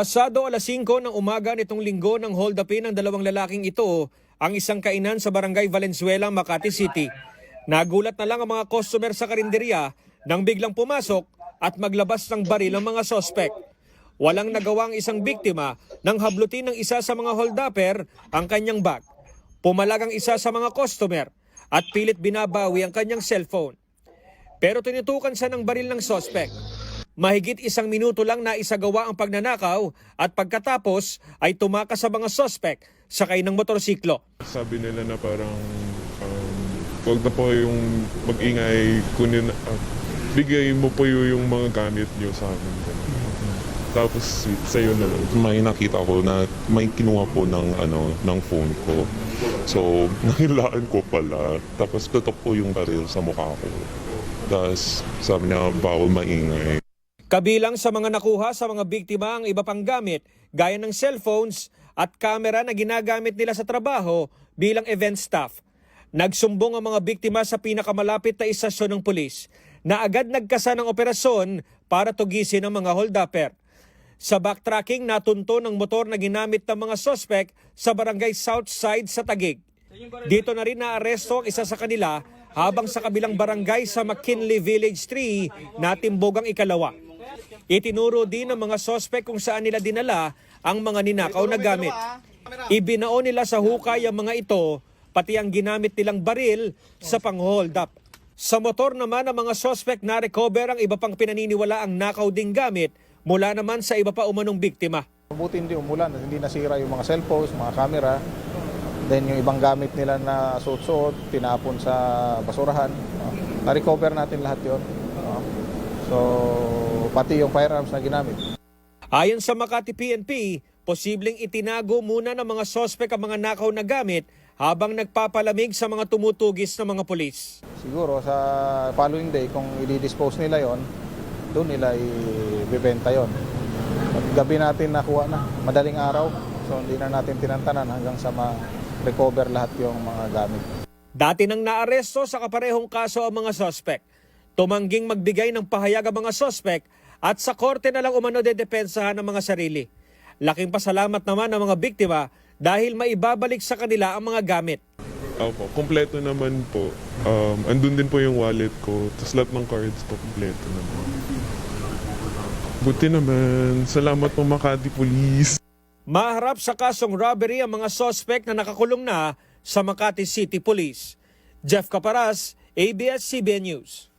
Pasado alas 5 ng umaga nitong linggo ng hold upin ng dalawang lalaking ito ang isang kainan sa barangay Valenzuela, Makati City. Nagulat na lang ang mga customer sa karinderya nang biglang pumasok at maglabas ng baril ang mga sospek. Walang nagawa ang isang biktima nang hablutin ng isa sa mga hold-upper ang kanyang bag. Pumalag ang isa sa mga customer at pilit binabawi ang kanyang cellphone. Pero tinutukan siya ng baril ng sospek. Mahigit isang minuto lang na isagawa ang pagnanakaw at pagkatapos ay tumakas sa mga sospek sakay ng motorsiklo. Sabi nila na parang um, wag na po yung mag-ingay, kunin, uh, bigay mo po yung, mga gamit niyo sa amin. Tapos sa'yo na lang. may nakita ko na may kinuha po ng ano ng phone ko. So, nahilaan ko pala. Tapos tutok po yung baril sa mukha ko. Tapos sabi niya, bawal maingay. Kabilang sa mga nakuha sa mga biktima ang iba pang gamit gaya ng cellphones at kamera na ginagamit nila sa trabaho bilang event staff. Nagsumbong ang mga biktima sa pinakamalapit na istasyon ng pulis na agad nagkasa ng operasyon para tugisin ang mga hold-upper. Sa backtracking, natunto ng motor na ginamit ng mga sospek sa barangay Southside sa Tagig. Dito na rin naaresto ang isa sa kanila habang sa kabilang barangay sa McKinley Village 3 natimbog ang ikalawa. Itinuro din ng mga sospek kung saan nila dinala ang mga ninakaw na gamit. Ibinao nila sa hukay ang mga ito, pati ang ginamit nilang baril sa pang-hold up. Sa motor naman ang mga sospek na recover ang iba pang pinaniniwala ang nakaw ding gamit mula naman sa iba pa umanong biktima. Mabuti hindi umulan at hindi nasira yung mga cellphones, mga camera. Then yung ibang gamit nila na suot-suot, tinapon sa basurahan. Na-recover natin lahat yon. So, pati yung firearms na ginamit. Ayon sa Makati PNP, posibleng itinago muna ng mga sospek ang mga nakaw na gamit habang nagpapalamig sa mga tumutugis ng mga pulis. Siguro sa following day, kung i-dispose nila yon, doon nila ibibenta yon. At gabi natin nakuha na, madaling araw. So hindi na natin tinantanan hanggang sa ma-recover lahat yung mga gamit. Dati nang naaresto sa kaparehong kaso ang mga sospek. Tumangging magbigay ng pahayag ang mga sospek at sa korte na lang umano dedepensahan ng mga sarili. Laking pasalamat naman ng mga biktima dahil maibabalik sa kanila ang mga gamit. Opo, kompleto naman po. Um, andun din po yung wallet ko. Tapos lahat ng cards po, kompleto naman. Buti naman. Salamat po Makati Police. Maharap sa kasong robbery ang mga sospek na nakakulong na sa Makati City Police. Jeff Caparas, ABS-CBN News.